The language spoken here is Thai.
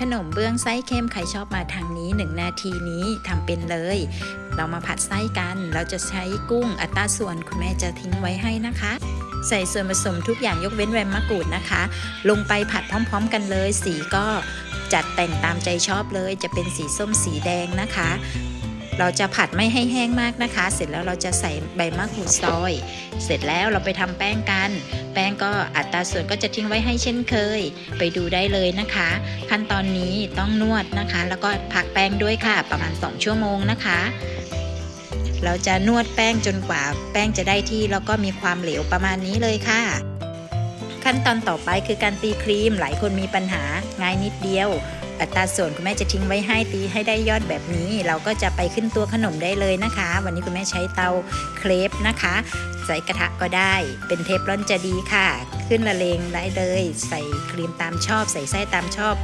ขนมเบื้องไส้เค็มใครชอบมาทางนี้1นาทีนี้ทำเป็นเลย เรามาผัดไส้กัน เราจะใช้กุ้งอัตราส่วนคุณแม่จะทิ้งไว้ให้นะคะ ใส่ส่วนผสมทุกอย่างยกเว้นแวมมะกรูดนะคะ ลงไปผัดพร้อมๆกันเลย สีก็จัดแต่งตามใจชอบเลย จะเป็นสีส้มสีแดงนะคะ เราจะผัดไม่ให้แห้งมากนะคะ เสร็จแล้วเราจะใส่ใบมะกรูดซอย เสร็จแล้วเราไปทำแป้งกัน แป้งก็อัตราส่วนก็จะทิ้งไว้ให้เช่นเคย ไปดูได้เลยนะคะ ขั้นตอนนี้ต้องนวดนะคะ แล้วก็พักแป้งด้วยค่ะ ประมาณ 2 ชั่วโมงนะคะ เราจะนวดแป้งจนกว่าแป้งจะได้ที่แล้วก็มีความเหลวประมาณนี้เลยค่ะขั้นตอนต่อไปคือการตีครีม หลายคนมีปัญหาง่ายนิดเดียว อัตราส่วนคุณแม่จะทิ้งไว้ให้ตีให้ได้ยอดแบบนี้ เราก็จะไปขึ้นตัวขนมได้เลยนะคะ วันนี้คุณแม่ใช้เตาเครปนะคะ ใส่กระทะก็ได้ เป็นเทฟลอนจะดีค่ะ ขึ้นละเลงได้เลย ใส่ครีมตามชอบ ใส่ไส้ตามชอบ